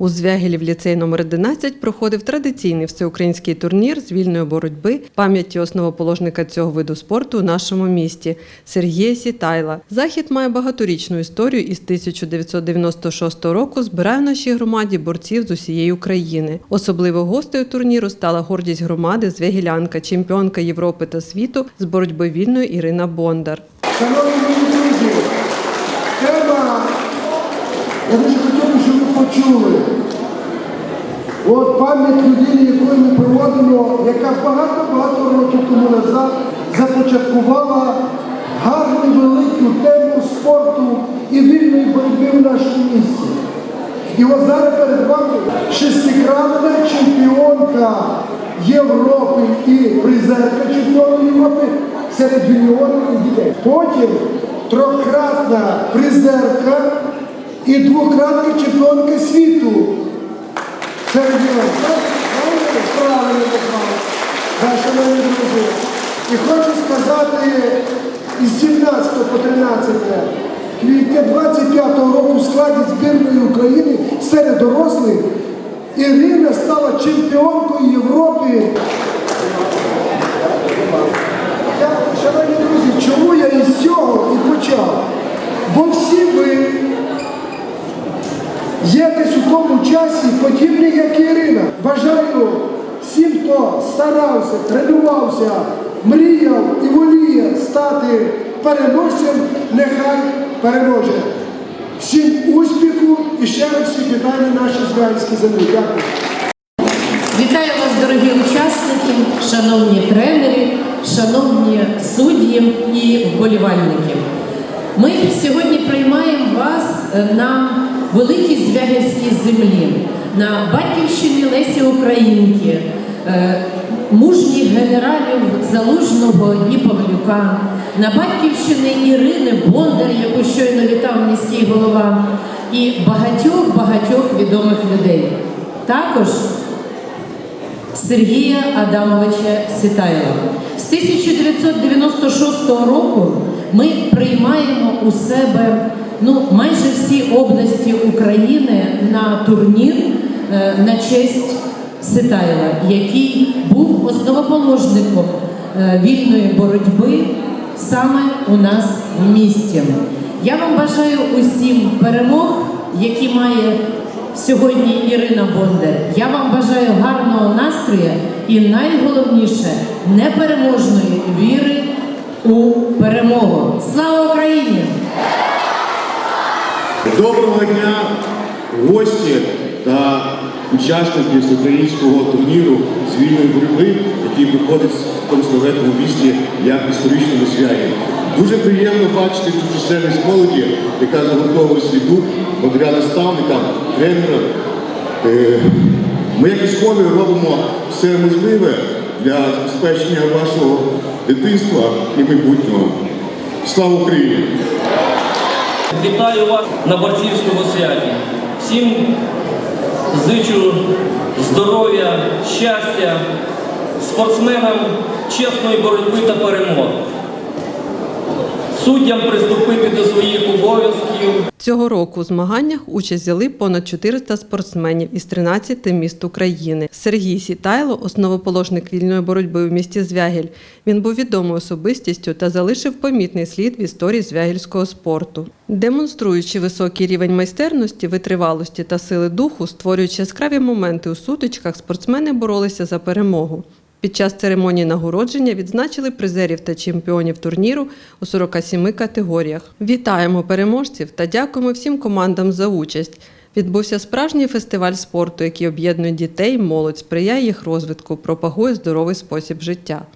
У Звягелі в ліцеї номер 11 проходив традиційний всеукраїнський турнір з вільної боротьби пам'яті основоположника цього виду спорту у нашому місті Сергія Сітайла. Захід має багаторічну історію і з 1996 року збирає в нашій громаді борців з усієї України. Особливо гостею турніру стала гордість громади звягілянка, чемпіонка Європи та світу з боротьби вільної Ірина Бондар. Шановні мої друзі, тема, я дуже хотів, почули. От пам'ять людини, яку ми проводимо, яка багато-багато років тому назад започаткувала гарну велику тему спорту і вільної боротьби в нашому місті. І от зараз перед вами шестикратна чемпіонка Європи і призерка чемпіона Європи серед юніорів і дітей. Потім трьохкратна призерка і двократна чемпіонка світу. Так? Правильно? Назвали. Шановні друзі. І хочу сказати, із 17 по 13 квітня 25-го року в складі збірної України серед дорослих Ірина стала чемпіонкою Європи. Шановні друзі, чому я із цього і почав? Бо всі ви є десь у тому часі подібні, як Ірина. Бажаю всім, хто старався, тренувався, мріяв і воліє стати переможцем, нехай переможе. Всім успіху і ще раз всі вітання нашій зв'язській землі. Дякую. Вітаю вас, дорогі учасники, шановні тренери, шановні судді і вболівальники. Ми сьогодні приймаємо вас е, на великій звягельській землі, на батьківщині Лесі Українки, е, мужніх генералів Залужного і на батьківщини Ірини Бондар, яку щойно вітав міський голова, і багатьох багатьох відомих людей. Також Сергія Адамовича Сітаєва. З 1996 року ми приймаємо у себе ну, майже всі області України на турнір е, на честь Ситаєва, який був основоположником е, вільної боротьби саме у нас в місті. Я вам бажаю усім перемог, які має сьогодні Ірина Бондар. Я вам бажаю гарного настрою і найголовніше непереможної віри у перемогу. Слава Україні! Доброго дня, гості та учасники всеукраїнського турніру з вільної боротьби, який проходить в такому славетному місті, як історичному святі. Дуже приємно бачити цю чисельність молоді, яка заготовує свій дух, благодаря наставникам, тренерам. Е, Ми, як військові, робимо все можливе для забезпечення вашого дитинства і майбутнього. Слава Україні! Вітаю вас на борцівському святі. Всім зичу здоров'я, щастя, спортсменам чесної боротьби та перемог. Суддям приступити до своїх обов'язків. Цього року у змаганнях участь взяли понад 400 спортсменів із 13 міст України. Сергій Сітайло, основоположник вільної боротьби у місті Звягель. Він був відомою особистістю та залишив помітний слід в історії звягельського спорту. Демонструючи високий рівень майстерності, витривалості та сили духу, створюючи яскраві моменти у сутичках, спортсмени боролися за перемогу. Під час церемонії нагородження відзначили призерів та чемпіонів турніру у 47 категоріях. Вітаємо переможців та дякуємо всім командам за участь. Відбувся справжній фестиваль спорту, який об'єднує дітей, молодь, сприяє їх розвитку, пропагує здоровий спосіб життя.